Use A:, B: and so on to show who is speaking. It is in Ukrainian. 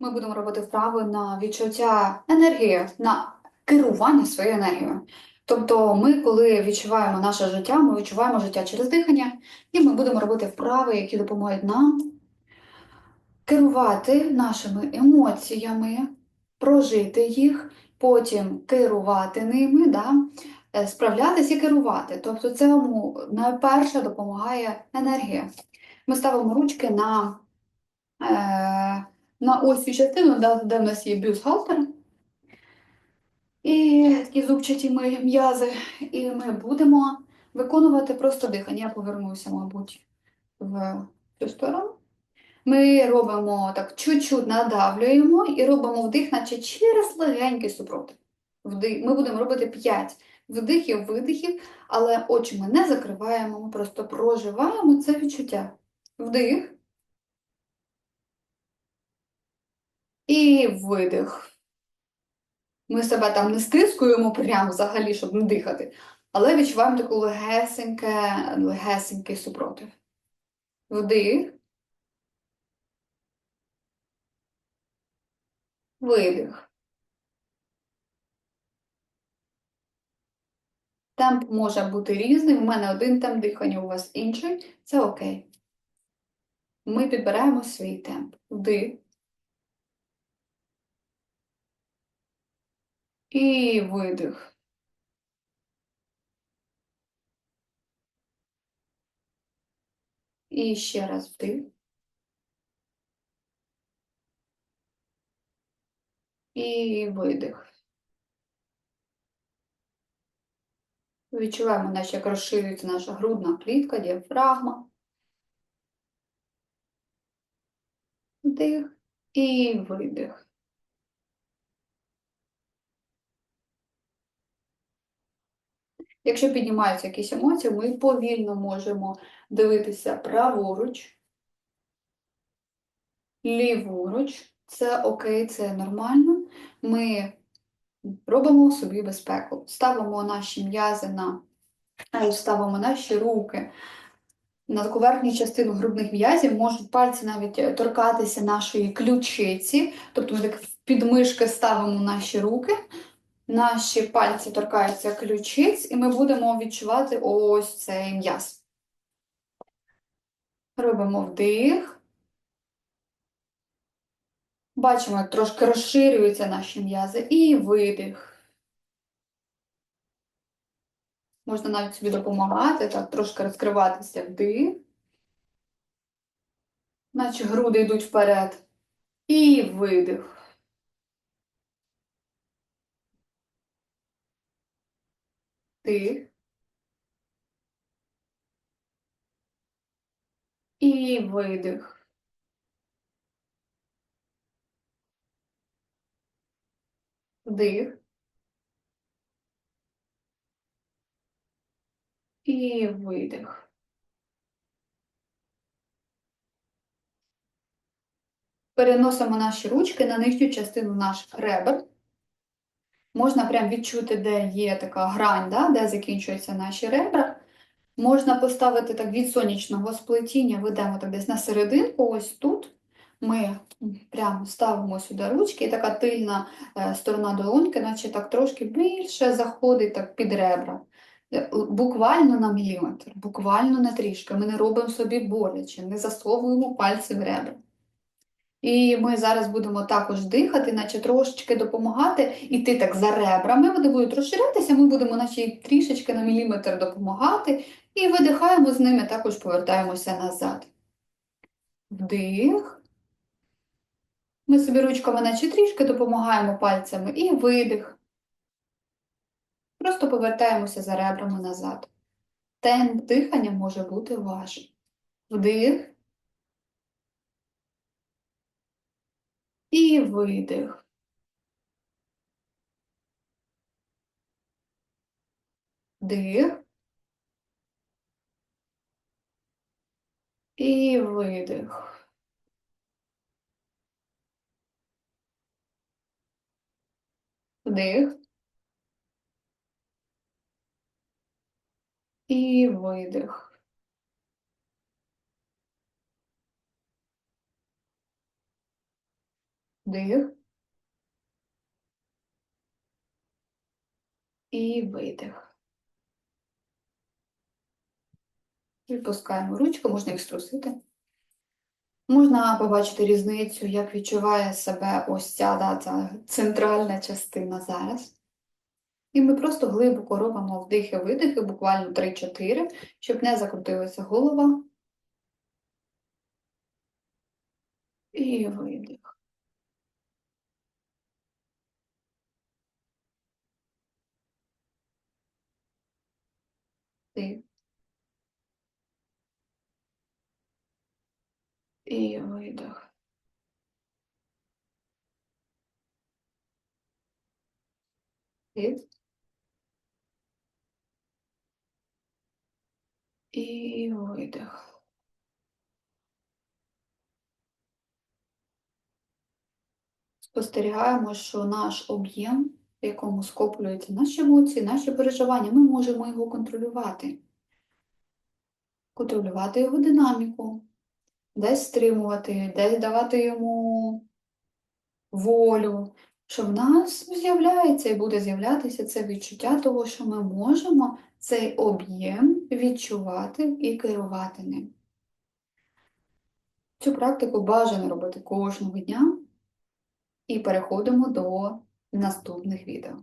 A: Ми будемо робити вправи на відчуття енергії, на керування своєю енергією. Тобто, ми, коли відчуваємо наше життя, ми відчуваємо життя через дихання, і ми будемо робити вправи, які допоможуть нам керувати нашими емоціями, прожити їх, потім керувати ними, да? е, справлятися і керувати. Тобто, цьому найперше допомагає енергія. Ми ставимо ручки на е, на ось цю частину, де в нас є бюстгальтер. І такі зубчаті м'язи. І ми будемо виконувати просто дихання. Я повернуся, мабуть, в цю сторону. Ми робимо так, чуть-чуть надавлюємо і робимо вдих, наче через легенький супротив. Вдих. Ми будемо робити 5 вдихів, видихів, але очі ми не закриваємо, ми просто проживаємо це відчуття. Вдих. Видих. Ми себе там не стискуємо прямо взагалі, щоб не дихати, але відчуваємо таку легесеньке, легесенький супротив. Вдих. Видих. Темп може бути різний. У мене один темп дихання, у вас інший. Це окей. Ми підбираємо свій темп. Вдих. І видих. І ще раз вдих. І видих. Відчуваємо, наче як розширюється наша грудна клітка, діафрагма. Вдих і видих. Якщо піднімаються якісь емоції, ми повільно можемо дивитися праворуч, ліворуч. Це окей, це нормально. Ми робимо собі безпеку. Ставимо наші м'язи на е, ставимо наші руки на таку верхню частину грудних м'язів, можуть пальці навіть торкатися нашої ключиці, тобто ми так в підмишки ставимо наші руки. Наші пальці торкаються ключиць, і ми будемо відчувати ось цей м'яз. Робимо вдих. Бачимо, трошки розширюються наші м'язи. І видих. Можна навіть собі допомагати, так, трошки розкриватися вдих. Наче груди йдуть вперед. І видих. Вдих. І видих. Вдих. І видих. Переносимо наші ручки на нижню частину наших ребер. Можна прям відчути, де є така грань, да, де закінчуються наші ребра. Можна поставити так від сонячного сплетіння, ведемо так десь на серединку, ось тут. Ми прямо ставимо сюди ручки, і така тильна е, сторона долоньки, наче так трошки більше заходить так під ребра. Е, Буквально на міліметр, буквально на трішки. Ми не робимо собі боляче, не засовуємо пальці в ребра. І ми зараз будемо також дихати, наче трошечки допомагати, іти так за ребрами, вони будуть розширятися, ми будемо наче трішечки на міліметр допомагати, і видихаємо з ними, також повертаємося назад. Вдих. Ми собі ручками наче трішки допомагаємо пальцями і видих. Просто повертаємося за ребрами назад. Темп дихання може бути ваш. Вдих. І видих. Вдих. І видих. Вдих. І видих. Вдих. І видих. Відпускаємо ручку, можна їх струсити. Можна побачити різницю, як відчуває себе ось ця, да, ця центральна частина зараз. І ми просто глибоко робимо вдихи-видихи, буквально 3-4, щоб не закрутилася голова. І видих. Вдих. І. Вдих. І видих. Спостерігаємо, що наш об'єм, в якому скоплюються наші емоції, наші переживання, ми можемо його контролювати. Контролювати його динаміку, десь стримувати, десь давати йому волю, що в нас з'являється і буде з'являтися це відчуття того, що ми можемо цей об'єм відчувати і керувати ним. Цю практику бажано робити кожного дня і переходимо до наступних відео.